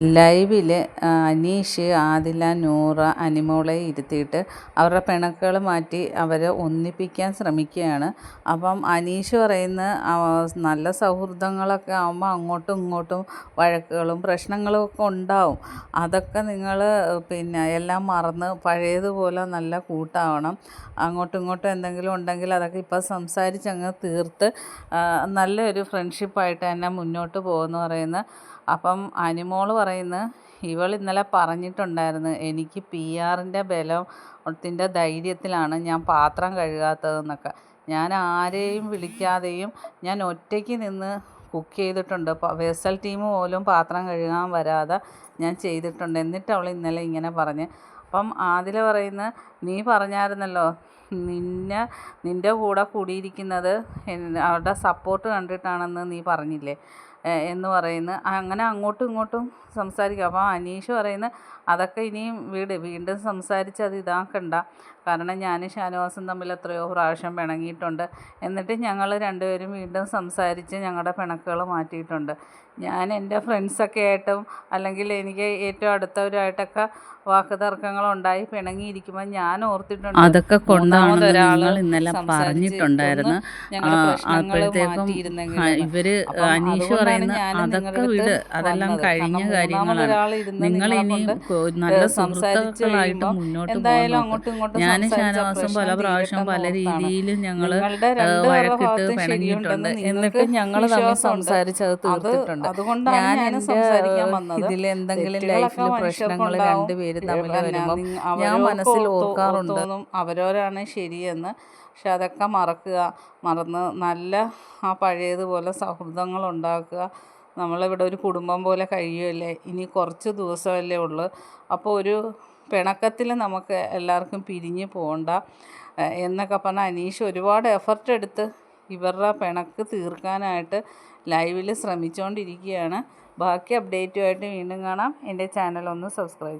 ലൈവിൽ അനീഷ് ആദില നൂറ അനിമോളെ ഇരുത്തിയിട്ട് അവരുടെ പിണക്കുകൾ മാറ്റി അവരെ ഒന്നിപ്പിക്കാൻ ശ്രമിക്കുകയാണ്. അപ്പം അനീഷ് പറയുന്ന നല്ല സൗഹൃദങ്ങളൊക്കെ ആകുമ്പോൾ അങ്ങോട്ടും ഇങ്ങോട്ടും വഴക്കുകളും പ്രശ്നങ്ങളും ഒക്കെ ഉണ്ടാവും. അതൊക്കെ നിങ്ങൾ പിന്നെ എല്ലാം മറന്ന് പഴയതുപോലെ നല്ല കൂട്ടാവണം. അങ്ങോട്ടും ഇങ്ങോട്ടും എന്തെങ്കിലും ഉണ്ടെങ്കിൽ അതൊക്കെ ഇപ്പോൾ സംസാരിച്ചങ്ങ് തീർത്ത് നല്ലൊരു ഫ്രണ്ട്ഷിപ്പായിട്ട് തന്നെ മുന്നോട്ട് പോകുമെന്ന് പറയുന്ന അപ്പം അനിമോൾ പറയുന്നത് ഇവൾ ഇന്നലെ പറഞ്ഞിട്ടുണ്ടായിരുന്നു എനിക്ക് പി ആറിന്റെ ബലത്തിന്റെ ധൈര്യത്തിലാണ് ഞാൻ പാത്രം കഴുകാത്തതെന്നൊക്കെ. ഞാൻ ആരെയും വിളിക്കാതെയും ഞാൻ ഒറ്റയ്ക്ക് നിന്ന് കുക്ക് ചെയ്തിട്ടുണ്ട്. വെസൽ ടീം പോലും പാത്രം കഴുകാൻ വരാതെ ഞാൻ ചെയ്തിട്ടുണ്ട്. എന്നിട്ട് അവൾ ഇന്നലെ ഇങ്ങനെ പറഞ്ഞ് അപ്പം ആദില പറയുന്ന നീ പറഞ്ഞായിരുന്നല്ലോ നിന്നെ നിന്റെ കൂടെ കൂടിയിരിക്കുന്നത് അവരുടെ സപ്പോർട്ട് കണ്ടിട്ടാണെന്ന് നീ പറഞ്ഞില്ലേ? എന്ന് പറയുന്നു. അങ്ങനെ അങ്ങോട്ടും ഇങ്ങോട്ടും സംസാരിക്കും. അപ്പോൾ അനീഷ് പറയുന്നു അതൊക്കെ ഇനിയും വീട് വീണ്ടും സംസാരിച്ച് അത് ഇതാക്കണ്ട. കാരണം ഞാനും ഷാനവാസും തമ്മിൽ എത്രയോ പ്രാവശ്യം പിണങ്ങിയിട്ടുണ്ട്. എന്നിട്ട് ഞങ്ങൾ രണ്ടുപേരും വീണ്ടും സംസാരിച്ച് ഞങ്ങളുടെ പിണക്കുകൾ മാറ്റിയിട്ടുണ്ട്. ഞാൻ എന്റെ ഫ്രണ്ട്സൊക്കെ ആയിട്ടും അല്ലെങ്കിൽ എനിക്ക് ഏറ്റവും അടുത്തവരായിട്ടൊക്കെ വാക്കുതർക്കങ്ങളുണ്ടായി പിണങ്ങിയിരിക്കുമ്പോൾ ഞാൻ ഓർത്തിട്ടുണ്ട്. അതൊക്കെ കൊണ്ടാണ് നിങ്ങൾ ഇന്നലെ പറഞ്ഞിട്ടുണ്ടായിരുന്നു. അപ്പോഴത്തേക്കും ഇവർ അനീഷ് പറയുന്ന അതൊക്കെ വിട് അതെല്ലാം കഴിഞ്ഞ കാര്യങ്ങളാണ്. നിങ്ങൾ ഇനി നല്ല സുഹൃത്തുക്കളായിട്ട് മുന്നോട്ട് പോകുന്നു ഞാൻ ഷാനവാസം പല പ്രാവശ്യം പല രീതിയിലും ഞങ്ങൾ വഴക്കിട്ട് പിണങ്ങിയിട്ടുണ്ട്. എന്നിട്ട് ഞങ്ങൾ തമ്മിൽ സംസാരിച്ചത് തീർത്തിട്ടുണ്ട്. ഞാൻ ഇതിൽ എന്തെങ്കിലും ലൈഫിൽ പ്രശ്നങ്ങൾ രണ്ടുപേരും തമ്മിൽ വരുമ്പോൾ ഞാൻ മനസ്സിൽ ഓർക്കാറുണ്ട്. അവരോരാണ് ശരിയെന്ന്. പക്ഷെ അതൊക്കെ മറക്കുക മറന്ന് നല്ല ആ പഴയതുപോലെ സൗഹൃദങ്ങൾ ഉണ്ടാക്കുക നമ്മളിവിടെ ഒരു കുടുംബം പോലെ കഴിയുമല്ലേ ഇനി കുറച്ച് ദിവസമല്ലേ ഉള്ളൂ. അപ്പോൾ ഒരു പിണക്കത്തിൽ നമുക്ക് എല്ലാവർക്കും പിരിഞ്ഞ് പോകണ്ട എന്നൊക്കെ പറഞ്ഞാൽ അനീഷ് ഒരുപാട് എഫർട്ട് എടുത്ത് ഇവരുടെ പിണക്ക് തീർക്കാനായിട്ട് ലൈവിൽ ശ്രമിച്ചുകൊണ്ടിരിക്കുകയാണ് ബാക്കി അപ്ഡേറ്റുമായിട്ട് വീണ്ടും കാണാം. എന്റെ ചാനൽ ഒന്ന് സബ്സ്ക്രൈബ്